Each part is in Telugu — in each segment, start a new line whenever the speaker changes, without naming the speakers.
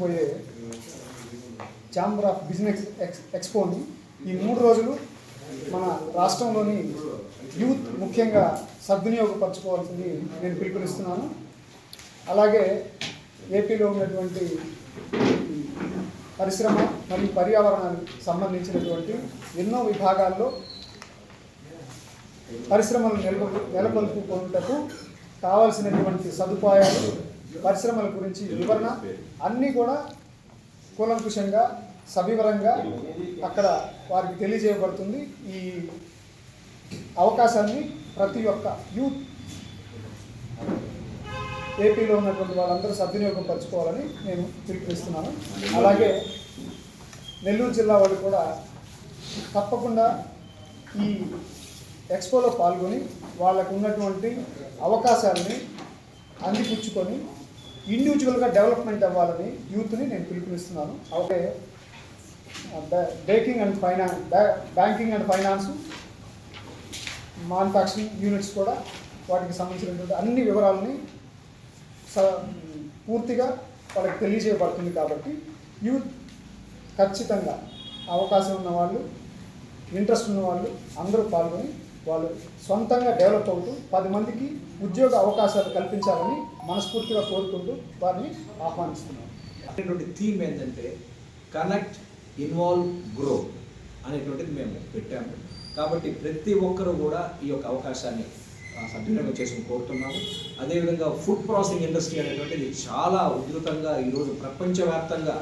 నిర్వహించబోయే ఛాంబర్ ఆఫ్ బిజినెస్ ఎక్స్ ఎక్స్పోని ఈ మూడు రోజులు మన రాష్ట్రంలోని యూత్ ముఖ్యంగా సద్వినియోగపరచుకోవాల్సింది నేను పిలుపునిస్తున్నాను. అలాగే ఏపీలో ఉన్నటువంటి పరిశ్రమ మరియు పర్యావరణానికి సంబంధించినటువంటి ఎన్నో విభాగాల్లో పరిశ్రమలు నెలకొల్పు నెలకొల్పుకుంటకు కావాల్సినటువంటి సదుపాయాలు పరిశ్రమల గురించి వివరణ అన్నీ కూడా కూలంకుషంగా సవివరంగా అక్కడ వారికి తెలియజేయబడుతుంది. ఈ అవకాశాన్ని ప్రతి ఒక్క యూత్ ఏపీలో ఉన్నటువంటి వాళ్ళందరూ సద్వినియోగం పరచుకోవాలని నేను పిలుపునిస్తున్నాను. అలాగే నెల్లూరు జిల్లా వాళ్ళు కూడా తప్పకుండా ఈ ఎక్స్పోలో పాల్గొని వాళ్ళకు ఉన్నటువంటి అవకాశాలని అందిపుచ్చుకొని ఇండివిజువల్గా డెవలప్మెంట్ అవ్వాలని యూత్ని నేను పిలుపునిస్తున్నాను. Okay. Baking and finance banking and finance manufacturing units కూడా వాటికి సంబంధించినటువంటి అన్ని వివరాలని స- పూర్తిగా వాళ్ళకి తెలియజేయబడుతుంది కాబట్టి యూత్ ఖచ్చితంగా అవకాశం ఉన్న వాళ్ళు ఇంట్రెస్ట్ ఉన్న వాళ్ళు అందరూ పాల్గొని వాళ్ళు సొంతంగా డెవలప్ అవుతూ పది మందికి ఉద్యోగ అవకాశాలు కల్పించాలని మనస్ఫూర్తిగా కోరుకుంటూ వారిని ఆహ్వానిస్తున్నాం.
అనేటువంటి థీమ్ ఏంటంటే కనెక్ట్ ఇన్వాల్వ్ గ్రో అనేటువంటిది మేము పెట్టాము. కాబట్టి ప్రతి ఒక్కరూ కూడా ఈ యొక్క అవకాశాన్ని సద్వినియోగం చేసుకుని కోరుతున్నాము. అదేవిధంగా ఫుడ్ ప్రాసెసింగ్ ఇండస్ట్రీ అనేటువంటిది చాలా ఉధృతంగా ఈరోజు ప్రపంచవ్యాప్తంగా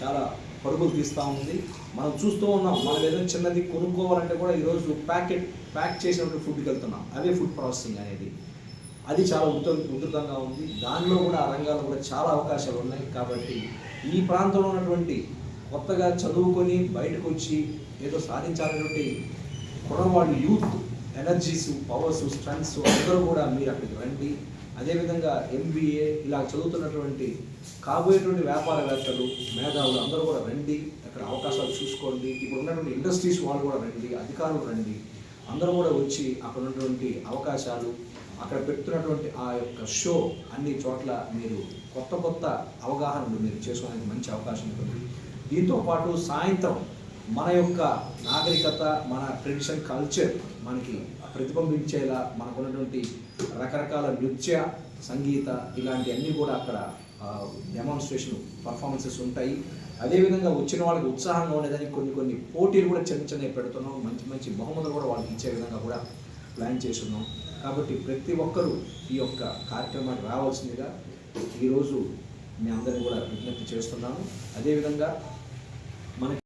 చాలా పరుగులు తీస్తూ ఉంది. మనం చూస్తూ ఉన్నాం మనం ఏదైనా చిన్నది కొనుక్కోవాలంటే కూడా ఈరోజు ప్యాకెట్ ప్యాక్ చేసినటువంటి ఫుడ్కి వెళ్తున్నాం. అదే ఫుడ్ ప్రాసెసింగ్ అనేది. అది చాలా ఉధృత ఉధృతంగా ఉంది. దానిలో కూడా ఆ రంగాల్లో కూడా చాలా అవకాశాలు ఉన్నాయి. కాబట్టి ఈ ప్రాంతంలో ఉన్నటువంటి కొత్తగా చదువుకొని బయటకు వచ్చి ఏదో సాధించాలనేటువంటి కుర్రవాళ్ళు యూత్ ఎనర్జీస్ పవర్స్ స్ట్రెంగ్స్ అందరూ కూడా మీరు అక్కడికి రండి. అదేవిధంగా ఎంబీఏ ఇలా చదువుతున్నటువంటి కాబోయేటువంటి వ్యాపారవేత్తలు మేధావులు అందరూ కూడా రండి అక్కడ అవకాశాలు చూసుకోండి. ఇప్పుడు ఉన్నటువంటి ఇండస్ట్రీస్ వాళ్ళు కూడా రండి అధికారులు రండి. అందరూ కూడా వచ్చి అక్కడ ఉన్నటువంటి అవకాశాలు అక్కడ పెడుతున్నటువంటి ఆ యొక్క షో అన్ని చోట్ల మీరు కొత్త కొత్త అవగాహనలు మీరు చేసుకోవడానికి మంచి అవకాశం ఉంటుంది. దీంతో పాటు సాయంత్రం మన యొక్క నాగరికత మన ట్రెడిషన్ కల్చర్ మనకి ప్రతిబింబించేలా మనకున్నటువంటి రకరకాల నృత్య సంగీత ఇలాంటివన్నీ కూడా అక్కడ డెమాన్స్ట్రేషన్ పర్ఫార్మెన్సెస్ ఉంటాయి. అదేవిధంగా వచ్చిన వాళ్ళకి ఉత్సాహంగా ఉండేదానికి కొన్ని కొన్ని పోటీలు కూడా చిన్న చిన్నవి పెడుతున్నాం. మంచి మంచి బహుమతులు కూడా వాళ్ళకి ఇచ్చే విధంగా కూడా ప్లాన్ చేస్తున్నాం. కాబట్టి ప్రతి ఒక్కరూ ఈ యొక్క కార్యక్రమానికి రావాల్సిందిగా ఈరోజు మీ అందరినీ కూడా విజ్ఞప్తి చేస్తున్నాను. అదేవిధంగా మనకి